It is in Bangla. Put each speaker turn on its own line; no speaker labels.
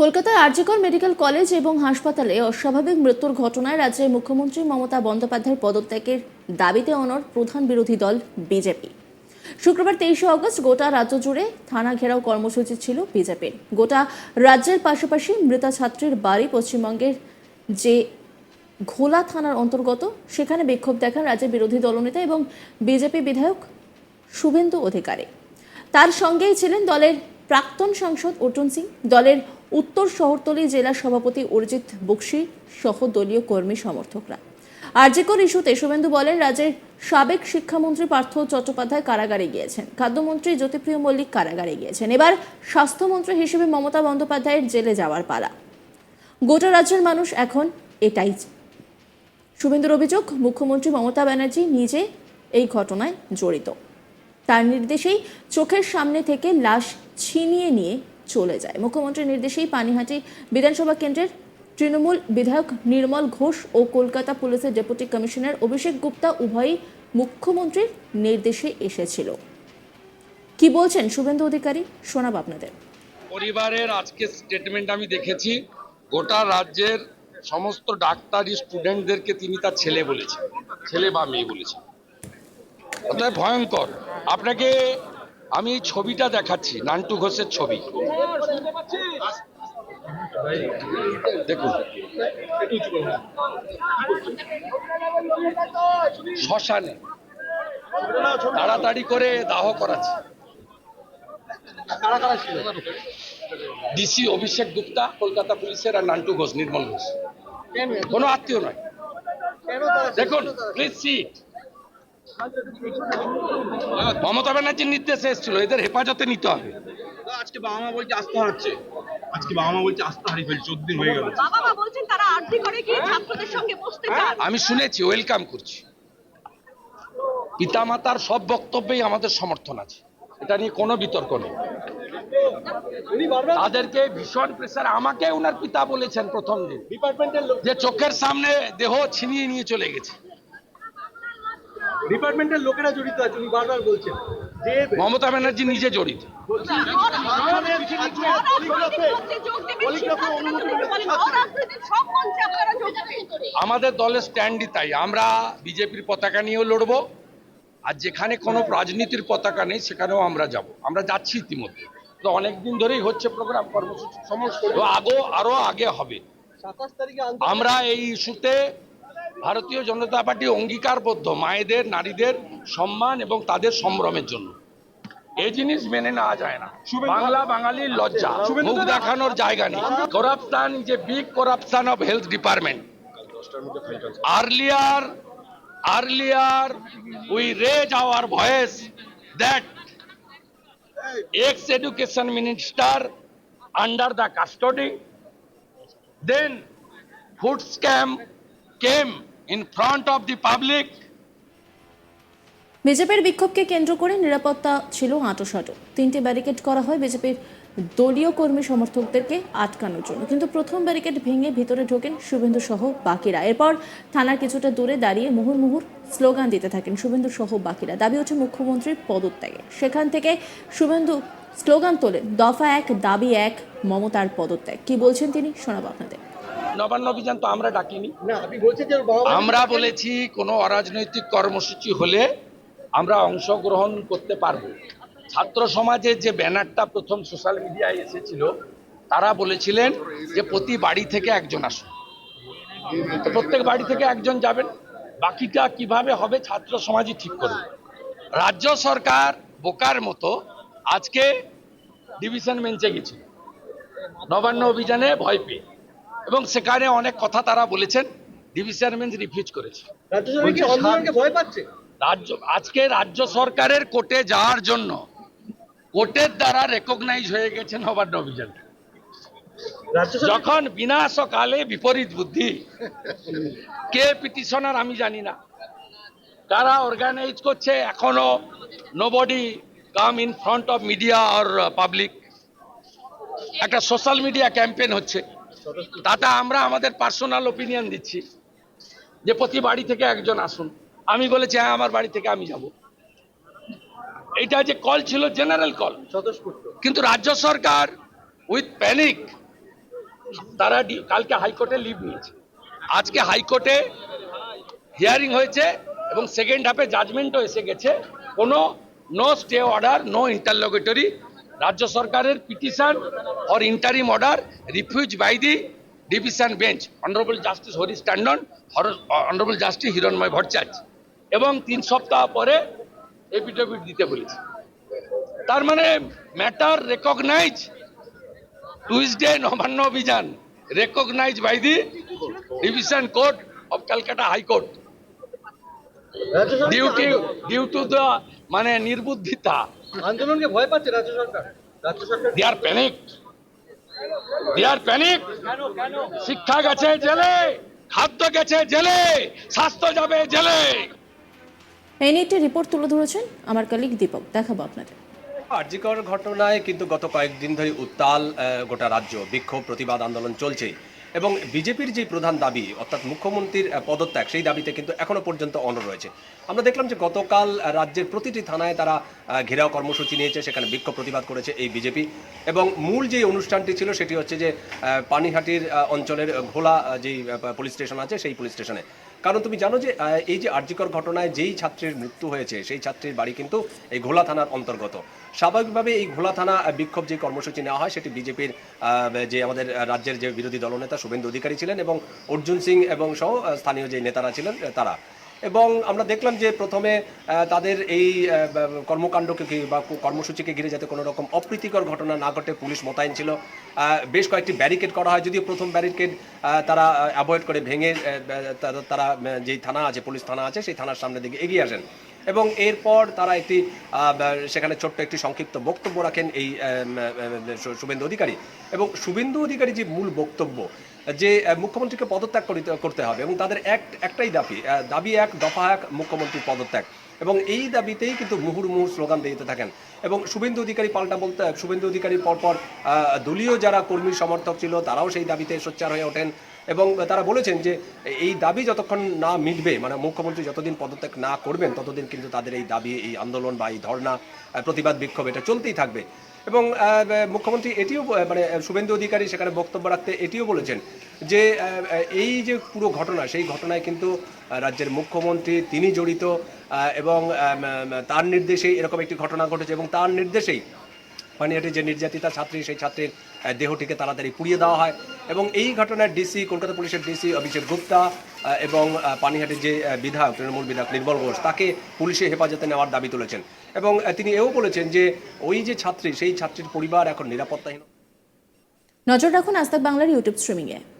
কলকাতার আরজিকর মেডিকেল কলেজ এবং হাসপাতালে অস্বাভাবিক মৃত্যুর ঘটনায় রাজ্যের মুখ্যমন্ত্রী মমতা বন্দ্যোপাধ্যায়ের পদত্যাগের দাবিতে অনর প্রধান বিরোধী দল বিজেপি। শুক্রবার তেইশে অগস্ট গোটা রাজ্য জুড়ে থানা ঘেরাও কর্মসূচি ছিল বিজেপির। গোটা রাজ্যের পাশাপাশি মৃতা ছাত্রীর বাড়ি পশ্চিমবঙ্গের যে ঘোলা থানার অন্তর্গত, সেখানে বিক্ষোভ দেখান রাজ্যের বিরোধী দলনেতা এবং বিজেপি বিধায়ক শুভেন্দু অধিকারী। তার সঙ্গেই ছিলেন দলের প্রাক্তন সাংসদ অর্জুন সিং, দলের উত্তর শহরতলি জেলা সভাপতি অরিজিৎ বক্সি সহ দলীয় কর্মী সমর্থকরা। আরজিকর ইস্যুতে শুভেন্দু বলেন, রাজ্যের সাবেক শিক্ষামন্ত্রী পার্থ চট্টোপাধ্যায় কারাগারে গিয়েছেন। খাদ্যমন্ত্রী জ্যোতিপ্রিয় মল্লিক কারাগারে গিয়েছেন। এবার স্বাস্থ্যমন্ত্রী হিসেবে মমতা বন্দ্যোপাধ্যায়ের জেলে যাওয়ার পালা। গোটা রাজ্যের মানুষ এখন এটাই শুভেন্দুর অভিযোগ, মুখ্যমন্ত্রী মমতা ব্যানার্জি নিজে এই ঘটনায় জড়িত। তার নির্দেশেই চোখের সামনে থেকে লাশ ছিনিয়ে নিয়ে চলে যায়। মুখ্যমন্ত্রীর নির্দেশেই পানিহাটি বিধানসভা কেন্দ্রের তৃণমূল বিধায়ক নির্মল ঘোষ ও কলকাতা পুলিশের ডেপুটি কমিশনার অভিষেক গুপ্তা উভয়ই মুখ্যমন্ত্রীর নির্দেশে এসেছিল। কি বলছেন শুভেন্দু অধিকারী? শোনাব আপনাদের।
পরিবারের আজকে স্টেটমেন্ট আমি দেখেছি, গোটা রাজ্যের সমস্ত ডাক্তারি স্টুডেন্টদেরকে তিনি তার ছেলে বলেছেন, ছেলে বা মেয়ে বলেছেন। ভয়ঙ্কর। আপনাকে আমি ছবিটা দেখাচ্ছি, নান্টু ঘোষের ছবি। দেখুন। শ্মশানে তাড়াতাড়ি করে দাহ করাচ্ছে। ডিসি অভিষেক গুপ্তা, কলকাতা পুলিশের আর নান্টু ঘোষ, নির্মল ঘোষ। কোনো আত্মীয় নয়। দেখুন প্লিজ সিট মমতা ব্যানার্জির নির্দেশে এসেছিল এদের হেফাজতে নিতে হবে।
আজকে বাবা মা বলছে আস্থা হারছে আজকে বাবা মা বলছে আস্থা হারিয়ে ফেলছে চোদ্দ দিন হয়ে গেল।
বাবা মা বলছেন তারা আর্থিক করে কি ছাত্রদের সঙ্গে বসতে চান।
আমি শুনেছি ওয়েলকাম করছি। পিতামাতার সব বক্তব্যেই আমাদের সমর্থন আছে। এটা নিয়ে কোনো বিতর্ক নেই। তাদেরকে ভীষণ প্রেসার আমাকে ওনার পিতা বলেছেন প্রথম দিন। যে চোখের সামনে দেহ ছিনিয়ে নিয়ে চলে গেছে।
ডিপার্টমেন্টের লোকেরা জড়িত আছে উনি বারবার বলছেন। যে
মমতা ব্যানার্জি নিজে জড়িত। আমাদের দলের স্ট্যান্ডই তাই। আমরা বিজেপির পতাকা নিয়েও লড়বো আর যেখানে কোনো রাজনীতির পতাকা নেই সেখানেও আমরা যাব। আমরা যাচ্ছি ইতিমধ্যে। তো অনেকদিন ধরেই হচ্ছে প্রোগ্রাম কর্মসূচি সমস্ত তো আগো আরও আগে হবে।
সাতাশ তারিখে
আমরা এই ইস্যুতে ভারতীয় জনতা পার্টি অঙ্গীকারবদ্ধ মায়েদের নারীদের সম্মান এবং তাদের সম্ভ্রমের জন্য। এই জিনিস মেনে নেওয়া যায় না। বাংলা বাঙালির লজ্জা। মুখ দেখানোর জায়গা নেই। Corruption is a big corruption of health department earlier earlier we raise our voice that ex education minister under the custody then food scam came in front of the public.
বিজেপির বিক্ষোভকে কেন্দ্র করে নিরাপত্তা ছিল আঁটোসাঁটো। তিনটি ব্যারিকেড করা হয় বিজেপির দলীয় কর্মী সমর্থকদেরকে আটকানোর জন্য। কিন্তু প্রথম ব্যারিকেড ভেঙে ভিতরে ঢোকেন শুভেন্দু সহ বাকিরা। এরপর থানার কিছুটা দূরে দাঁড়িয়ে মুহুর্মুহুর স্লোগান দিতে থাকেন শুভেন্দু সহ বাকিরা। দাবি হচ্ছে মুখ্যমন্ত্রীর পদত্যাগে। সেখান থেকে শুভেন্দু স্লোগান তোলেন, দফা এক, দাবি এক, মমতার পদত্যাগ। কি বলছেন তিনি? শোনাবো আপনাদের।
নবান্ন অভিযান তো আমরা ডাকিনি। আমরা বলেছি কোনো অরাজনৈতিক কর্মসূচি হলে আমরা অংশগ্রহণ করতে পারব। ছাত্র সমাজের যে ব্যানারটা প্রথম সোশ্যাল মিডিয়ায় এসেছিল তারা বলেছিলেন যে প্রতি বাড়ি থেকে একজন আসুন। প্রত্যেক বাড়ি থেকে একজন যাবেন। বাকিটা কীভাবে হবে ছাত্র সমাজই ঠিক করবে। রাজ্য সরকার বোকার মতো আজকে ডিভিশন বেঞ্চে গেছিল নবান্ন অভিযানে ভয় পেয়ে। এবং সেখানে অনেক কথা তারা বলেছেন। ডিভিশন বেঞ্চ রিফিউজ করেছে।
রাজ্য
আজকে রাজ্য সরকারের কোর্টে যাওয়ার জন্য কোর্টের দ্বারা রেকগনাইজ হয়ে গেছে নবান্ন অভিযান যখন বিনাশকালে বিপরীত বুদ্ধি কে পিটিশনার আমি জানি না। কারা অর্গানাইজ করছে এখনও nobody come in front of media or public একটা সোশ্যাল মিডিয়া ক্যাম্পেইন হচ্ছে। তাতে আমরা আমাদের পার্সোনাল ওপিনিয়ন দিচ্ছি যে প্রতি বাড়ি থেকে একজন আসুন। আমি বলেছি হ্যাঁ আমার বাড়ি থেকে আমি যাব। এটা যে কল ছিল জেনারেল কল কিন্তু রাজ্য সরকার উইথ প্যানিক তারা কালকে হাইকোর্টে লিভ নিয়েছে। আজকে হাইকোর্টে হিয়ারিং হয়েছে এবং সেকেন্ড হাফে জাজমেন্টও এসে গেছে। কোনো no stay order no interlocutory রাজ্য সরকারের petition or interim order refuse by the division bench honourable justice Harish Tandon honourable justice Hiranmay Bhattacharya এবং তিন সপ্তাহ পরে এপিডেভিট দিতে বলেছে। তার মানে ম্যাটার রেকগনাইজ টুইসডে নবান্ন অভিযান recognise by the division court of Calcutta high court due to due to the মানে নির্বুদ্ধিতা
আন্দোলনকে ভয় পাচ্ছে রাজ্য সরকার। রাজ্য সরকার
দে আর প্যানিক দে আর প্যানিক শিক্ষা গেছে জেলে খাদ্য গেছে জেলে স্বাস্থ্য যাবে জেলে।
এই নিয়ে একটি রিপোর্ট তুলে ধরেছেন আমার কলিগ দীপক। দেখাবো আপনাদের।
আর্যিকর ঘটনায় কিন্তু গত কয়েকদিন ধরে উত্তাল আহ, গোটা রাজ্য বিক্ষোভ প্রতিবাদ আন্দোলন চলছে এবং বিজেপির যে প্রধান দাবি, অর্থাৎ মুখ্যমন্ত্রীর পদত্যাগ, সেই দাবিতে কিন্তু এখনও পর্যন্ত অনর রয়েছে। আমরা দেখলাম যে গতকাল রাজ্যের প্রতিটি থানায় তারা ঘেরাও কর্মসূচি নিয়েছে, সেখানে বিক্ষোভ প্রতিবাদ করেছে এই বিজেপি। এবং মূল যে অনুষ্ঠানটি ছিল, সেটি হচ্ছে যে পানিহাটির অঞ্চলের ঘোলা যেই পুলিশ স্টেশন আছে, সেই পুলিশ স্টেশনে। কারণ তুমি জানো যে এই যে আর্যিকর ঘটনায় যেই ছাত্রীর মৃত্যু হয়েছে, সেই ছাত্রীর বাড়ি কিন্তু এই ঘোলা থানার অন্তর্গত। স্বাভাবিকভাবে এই ঘোলা থানা বিক্ষোভ যে কর্মসূচি নেওয়া হয়, সেটি বিজেপির যে আমাদের রাজ্যের যে বিরোধী দলনেতা শুভেন্দু অধিকারী ছিলেন এবং অর্জুন সিং এবং সহ স্থানীয় যে নেতারা ছিলেন তারা। এবং আমরা দেখলাম যে প্রথমে তাদের এই কর্মকাণ্ডকে বা কর্মসূচিকে ঘিরে যাতে কোনো রকম অপ্রীতিকর ঘটনা না ঘটে, পুলিশ মোতায়েন ছিল। বেশ কয়েকটি ব্যারিকেড করা হয়। যদিও প্রথম ব্যারিকেড তারা অ্যাভয়েড করে ভেঙে তারা- যেই থানা আছে, পুলিশ থানা আছে, সেই থানার সামনের দিকে এগিয়ে আসেন। এবং এরপর তারা একটি সেখানে ছোট্ট একটি সংক্ষিপ্ত বক্তব্য রাখেন এই শুভেন্দু অধিকারী। এবং শুভেন্দু অধিকারী যে মূল বক্তব্য যে মুখ্যমন্ত্রীকে পদত্যাগ করিতে হবে এবং তাদের এক একটাই দাবি দাবি এক, দফা এক মুখ্যমন্ত্রীর পদত্যাগ। এবং এই দাবিতেই কিন্তু মুহুর্মুহু স্লোগান দিতে থাকেন। এবং শুভেন্দু অধিকারী পাল্টা বলতে, শুভেন্দু অধিকারী পরপর দলীয় যারা কর্মী সমর্থক ছিল, তারাও সেই দাবিতে সোচ্চার হয়ে ওঠেন। এবং তারা বলেছেন যে, এই দাবি যতক্ষণ না মিটবে মানে মুখ্যমন্ত্রী যতদিন পদত্যাগ না করবেন, ততদিন কিন্তু তাদের এই দাবি, এই আন্দোলন বা এই ধর্ণা প্রতিবাদ বিক্ষোভ এটা চলতেই থাকবে। এবং মুখ্যমন্ত্রী এটিও মানে শুভেন্দু অধিকারী সেখানে বক্তব্য রাখতে এটিও বলেছেন যে এই যে পুরো ঘটনা, সেই ঘটনায় কিন্তু রাজ্যের মুখ্যমন্ত্রী, তিনি জড়িত এবং তার নির্দেশেই এরকম একটি ঘটনা ঘটেছে এবং তার নির্দেশেই পানিহাটির যে নির্যাতিতা ছাত্রী, সেই ছাত্রীর দেহটিকে তাড়াতাড়ি পুড়িয়ে দেওয়া হয়। এবং এই ঘটনায় ডিসি কলকাতা পুলিশের ডিসি অভিষেক গুপ্তা এবং পানিহাটির যে বিধায়ক, তৃণমূল বিধায়ক নির্মল ঘোষ, তাকে পুলিশে হেফাজতে নেওয়ার দাবি তুলেছেন। এবং তিনি এও বলেছেন যে, ওই যে ছাত্রী, সেই ছাত্রীর পরিবার এখন নিরাপত্তাহীন।
নজর রাখুন আজ বাংলার ইউটিউব স্ট্রিমিংয়ে।